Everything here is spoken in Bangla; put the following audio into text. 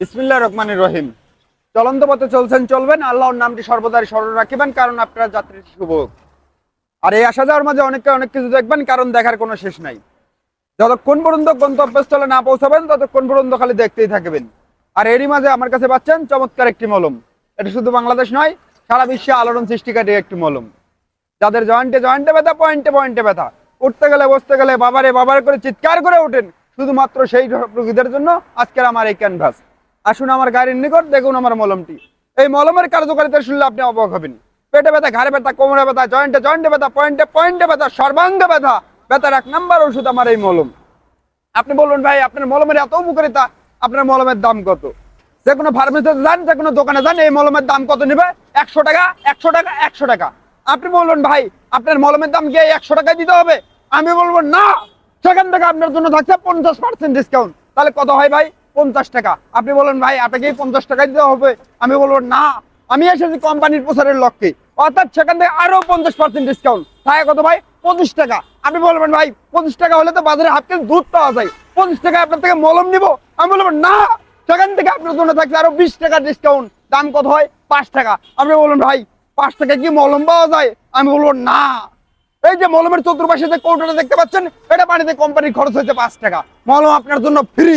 ইসমিল্লা রহমান রহিম। চলন্ত পথে চলছেন, চলবেন। আল্লাহর নামটি সর্বদাই স্মরণ রাখিবেন, কারণ আপনার যাত্রী শুভ আর এই আসা যাওয়ার মাঝে অনেককে অনেক কিছু দেখবেন, কারণ দেখার কোনো শেষ নাই। যতক্ষণ পর্যন্ত গন্তব্যস্থলে না পৌঁছাবেন, ততক্ষণ পর্যন্ত খালি দেখতেই থাকবেন। আর এরই মাঝে আমার কাছে পাচ্ছেন চমৎকার একটি মলম। এটা শুধু বাংলাদেশ নয়, সারা বিশ্বে আলোড়ন সৃষ্টিকারী একটি মলম। যাদের জয়েন্টে জয়েন্টে ব্যথা, পয়েন্টে পয়েন্টে ব্যথা। উঠতে গেলে, বসতে গেলে বাবারে বাবার করে চিৎকার করে ওঠেন। শুধুমাত্র সেই রোগীদের জন্য আজকের আমার এই ক্যানভাস আসুন আমার গাড়ির নিকট, দেখুন আমার মলমটি। এই মলমের কার্যকারিতা শুনলে আপনি অবাক হবেন। পেটে ব্যথা, ঘাড়ে ব্যথা, কোমরে ব্যথা, জয়েন্টে জয়েন্টে ব্যথা, পয়েন্টে পয়েন্টে ব্যথা, সর্বাঙ্গে ব্যথা। ব্যথার এক নাম্বার ওষুধ আমার এই মলম। আপনি বলবেন, ভাই, আপনার মলমের এত উপকারিতা, আপনার মলমের দাম কত? যে কোনো ফার্মেসিতে যান, যে কোনো দোকানে যান, এই মলমের দাম কত নেবে? একশো টাকা একশো টাকা একশো টাকা। আপনি বলবেন, ভাই, আপনার মলমের দাম কি একশো টাকায় দিতে হবে? আমি বলব, না। সেখান থেকে আপনার জন্য থাকছে পঞ্চাশ পার্সেন্ট ডিসকাউন্ট তাহলে কত হয় ভাই? পঞ্চাশ টাকা। আপনি বলেন, ভাই, আপনাকে পঞ্চাশ টাকায় দিতে হবে? আমি বলব, না। আমি এসেছি কোম্পানির প্রচারের লক্ষ্যে। অর্থাৎ সেখান থেকে আরও পঞ্চাশ পার্সেন্ট ডিসকাউন্ট তাই কত ভাই? পঁচিশ টাকা। আপনি বলবেন, ভাই, পঁচিশ টাকা হলে তো বাজারে হাফ কেজি দুধ পাওয়া যায়। পঁচিশ টাকা আপনার থেকে মলম নিব? আমি বলব, না। সেখান থেকে আপনার জন্য থাকছে আরও বিশ টাকা ডিসকাউন্ট দাম কত হয়? পাঁচ টাকা। আপনি বলুন ভাই, পাঁচ টাকা কি মলম পাওয়া যায়? আমি বলব, না। এই যে মলমের চতুর্পাশে যে কৌটোটা দেখতে পাচ্ছেন, এটা পানিতে কোম্পানির খরচ হয়েছে পাঁচ টাকা। মলম আপনার জন্য ফ্রি